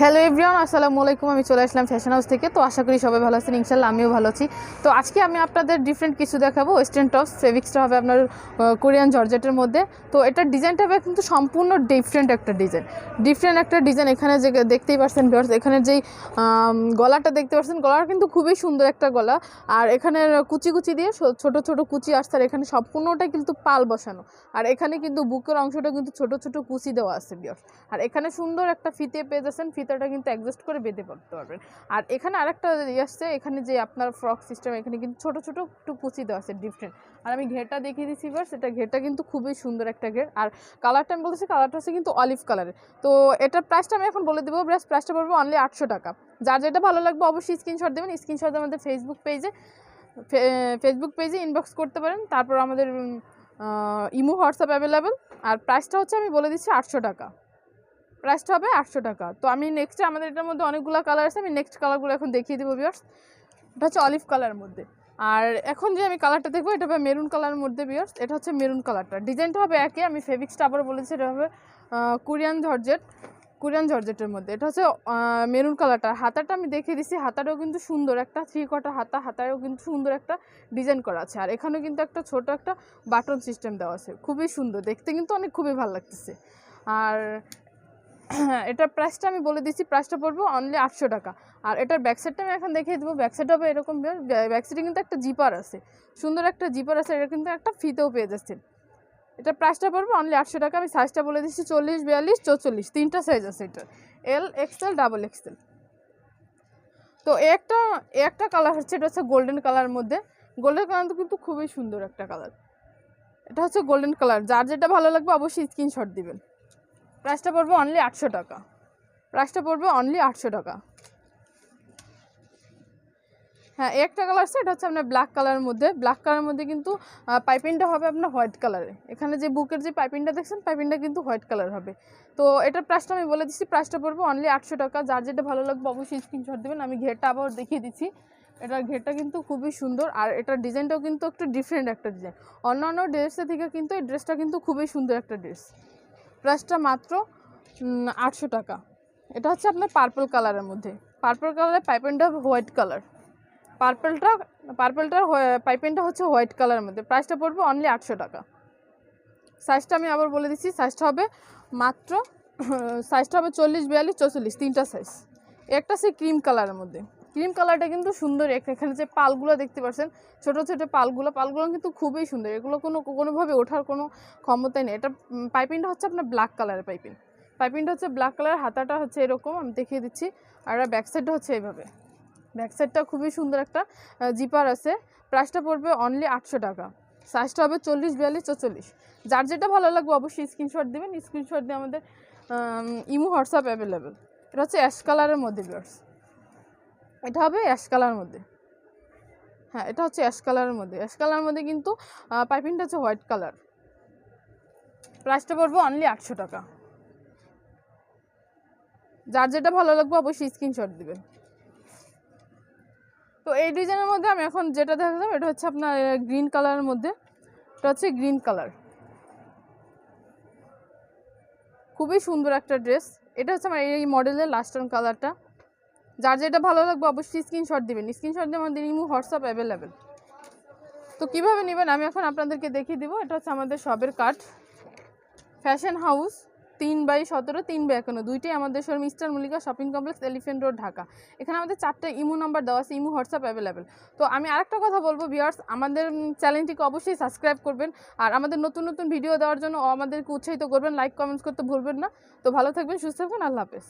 Hello everyone আসসালামু আলাইকুম। আমি চলে আসলাম ফ্যাশন হাউস থেকে। তো আশা করি সবাই ভালো আছেন। ইনশাল্লাহ আমিও ভালো আছি। তো আজকে আমি আপনাদের ডিফারেন্ট কিছু দেখাবো। ওয়েস্টার্ন টপস ফেভিক্সটা হবে আপনার কোরিয়ান জর্জেটের মধ্যে। তো এটার ডিজাইনটা হবে কিন্তু সম্পূর্ণ ডিফারেন্ট একটা ডিজাইন ডিফারেন্ট একটা ডিজাইন এখানে যে দেখতেই পাচ্ছেন ভিউয়ার্স এখানে যেই গলাটা দেখতে পাচ্ছেন গলাটা কিন্তু খুবই সুন্দর একটা গলা। আর এখানে কুচি কুচি দিয়ে ছোট ছোট কুচি আসছে। আর এখানে সম্পূর্ণটা কিন্তু পাল বসানো। আর এখানে কিন্তু বুকের অংশটা কিন্তু ছোট ছোট কুচি দেওয়া আছে ভিউয়ার্স আর এখানে সুন্দর একটা ফিতে পেয়ে যাচ্ছেন। ফিতাটা কিন্তু অ্যাডজাস্ট করে বেঁধে পড়তে পারবেন। আর এখানে আরেকটা ইয়ে আসছে, এখানে যে আপনার ফ্রক সিস্টেম এখানে কিন্তু ছোট ছোট একটু কুচি দেওয়া আছে ডিফারেন্ট আর আমি ঘেরটা দেখিয়ে দিচ্ছি এবার সেটা ঘেরটা কিন্তু খুবই সুন্দর একটা ঘের। আর কালারটা আমি বলতেছি কালারটা হচ্ছে কিন্তু অলিভ কালারের তো এটার প্রাইসটা আমি এখন বলে দেবো প্রাইসটা পড়বে অনলি আটশো টাকা। যার যেটা ভালো লাগবে অবশ্যই স্ক্রিনশট দেবেন স্ক্রিনশট আমাদের ফেসবুক পেজে ফেসবুক পেজে ইনবক্স করতে পারেন। তারপর আমাদের ইমো, হোয়াটসঅ্যাপ অ্যাভেলেবেল আর প্রাইসটা হচ্ছে আমি বলে দিচ্ছি আটশো টাকা। প্রাইসটা হবে আটশো টাকা। তো আমি নেক্সটে আমাদের এটার মধ্যে অনেকগুলো কালার আছে, আমি নেক্সট কালারগুলো এখন দেখিয়ে দেবো বিয়ার্স এটা হচ্ছে অলিভ কালারের মধ্যে। আর এখন যে আমি কালারটা দেখব, এটা হবে মেরুন কালারের মধ্যে বিয়ার্স এটা হচ্ছে মেরুন কালারটা ডিজাইনটা হবে একে আমি ফেভিক্সটা আবার বলেছি, এটা হবে কোরিয়ান জর্জেট কোরিয়ান জর্জেটের মধ্যে। এটা হচ্ছে মেরুন কালারটা হাতাটা আমি দেখিয়ে দিচ্ছি, হাতাটাও কিন্তু সুন্দর। একটা থ্রি কোয়ার্টার হাতা, হাতায়ও কিন্তু সুন্দর একটা ডিজাইন করা আছে। আর এখানেও কিন্তু একটা ছোট একটা বাটন সিস্টেম দেওয়া আছে। খুবই সুন্দর, দেখতে কিন্তু অনেক, খুবই ভালো লাগতেছে। আর এটার প্রাইসটা আমি বলে দিচ্ছি প্রাইসটা পড়ব অনলি আটশো টাকা। আর এটার ব্যাক সাইডটা আমি এখন দেখিয়ে দেবো। ব্যাক সাইড হবে এরকম ব্যাক সাইডে কিন্তু একটা জিপার আছে। সুন্দর একটা জিপার আছে, এটা কিন্তু একটা ফিতেও পেয়ে যাচ্ছেন। এটা প্রাইসটা পড়বে অনলি আটশো টাকা। আমি সাইজটা বলে দিচ্ছি, চল্লিশ, বিয়াল্লিশ, চৌচল্লিশ। তিনটা সাইজ আছে এটার। এল এক্সেল ডাবল এক্সেল তো একটা একটা কালার হচ্ছে, এটা হচ্ছে গোল্ডেন কালার মধ্যে। গোল্ডেন কালার কিন্তু খুবই সুন্দর একটা কালার এটা হচ্ছে গোল্ডেন কালার যার যেটা ভালো লাগবে অবশ্যই স্ক্রিনশট দিবেন। প্রাইসটা পড়বে অনলি আটশো টাকা। প্রাইসটা পড়বে অনলি আটশো টাকা। হ্যাঁ একটা কালার আছে এটা হচ্ছে আপনার ব্ল্যাক কালারের মধ্যে। ব্ল্যাক কালারের মধ্যে কিন্তু পাইপিংটা হবে আপনার হোয়াইট কালারে এখানে যে বুকের যে পাইপিংটা দেখছেন পাইপিংটা কিন্তু হোয়াইট কালার হবে। তো এটার প্রাইসটা আমি বলে দিচ্ছি প্রাইসটা পড়বে অনলি আটশো টাকা। যার যেটা ভালো লাগবে অবশ্যই স্ক্রিনশট দেবেন। আমি ঘেরটা আবার দেখিয়ে দিচ্ছি। এটার ঘেরটা কিন্তু খুবই সুন্দর। আর এটার ডিজাইনটাও কিন্তু একটু ডিফারেন্ট একটা ডিজাইন অন্যান্য ড্রেসের থেকে কিন্তু এই ড্রেসটা কিন্তু খুবই সুন্দর একটা ড্রেস প্রাইসটা মাত্র আটশো টাকা। এটা হচ্ছে আপনার পার্পল কালারের মধ্যে। পার্পল কালারের পাইপেনটা হোয়াইট কালার পার্পলটা পার্পলটার পাইপেনটা হচ্ছে হোয়াইট কালারের মধ্যে। প্রাইসটা পড়বে অনলি আটশো টাকা। সাইজটা আমি আবার বলে দিচ্ছি। সাইজটা হবে মাত্র সাইজটা হবে চল্লিশ, বিয়াল্লিশ, চৌচল্লিশ। তিনটা সাইজ একটা সে ক্রিম কালারের মধ্যে। ক্রিম কালারটা কিন্তু সুন্দর এখানে যে পালগুলো দেখতে পাচ্ছেন, ছোট ছোট পালগুলো পালগুলো কিন্তু খুবই সুন্দর। এগুলো কোনো, কোনোভাবে ওঠার কোনো ক্ষমতাই নেই। এটা পাইপিংটা হচ্ছে আপনার ব্ল্যাক কালারের পাইপিং। পাইপিংটা হচ্ছে ব্ল্যাক কালার, হাতাটা হচ্ছে এরকম, আমি দেখিয়ে দিচ্ছি। আর ব্যাক সাইডটা হচ্ছে এইভাবে। ব্যাক সাইডটা খুবই সুন্দর একটা জিপার আছে। প্রাইসটা পড়বে অনলি আটশো টাকা। সাইজটা হবে চল্লিশ, বিয়াল্লিশ চল্লিশ যার যেটা ভালো লাগবে অবশ্যই স্ক্রিনশট দেবেন। স্ক্রিনশট দিয়ে আমাদের ইমো, হোয়াটসঅ্যাপ অ্যাভেলেবেল এটা হচ্ছে অ্যাশ কালারের মধ্যে বিয়ার্স। এটা হবে অ্যাশ কালারের মধ্যে। হ্যাঁ এটা হচ্ছে অ্যাশ কালারের মধ্যে। অ্যাশ কালারের মধ্যে কিন্তু পাইপিংটা হচ্ছে হোয়াইট কালার প্রাইসটা পড়বে অনলি আটশো টাকা। যার যেটা ভালো লাগবে অবশ্যই স্ক্রিনশট দেবেন। তো এই ডিজাইনের মধ্যে আমি এখন যেটা দেখালাম, এটা হচ্ছে আপনার গ্রিন কালারের মধ্যে। এটা হচ্ছে গ্রিন কালার খুবই সুন্দর একটা ড্রেস এটা হচ্ছে আমার এই মডেলের লাস্ট কালারটা যার যেটা ভালো লাগবে অবশ্যই স্ক্রিনশট দিবেন। স্ক্রিনশট দিয়ে আমাদের ইমু হোয়াটসঅ্যাপ অ্যাভেলেবেল তো কীভাবে নেবেন? আমি এখন আপনাদেরকে দেখিয়ে দিব। এটা হচ্ছে আমাদের শপের কার্ড ফ্যাশন হাউস তিন বাই সতেরো, তিন বাই একান্ন। দুইটাই আমাদের showroom Eastern Mallika shopping complex elephant road Dhaka. এখানে আমাদের চারটে ইমো নাম্বার দেওয়া আছে, ইমো হোয়াটসঅ্যাপ অ্যাভেলেবেল তো আমি আরেকটা কথা বলব ভিউয়ার্স আমাদের চ্যানেলটিকে অবশ্যই সাবস্ক্রাইব করবেন। আর আমাদের নতুন নতুন ভিডিও দেওয়ার জন্য আমাদেরকে উৎসাহিত করবেন। লাইক কমেন্টস করতে ভুলবেন না। তো ভালো থাকবেন, সুস্থ থাকবেন। আল্লাহ হাফেজ।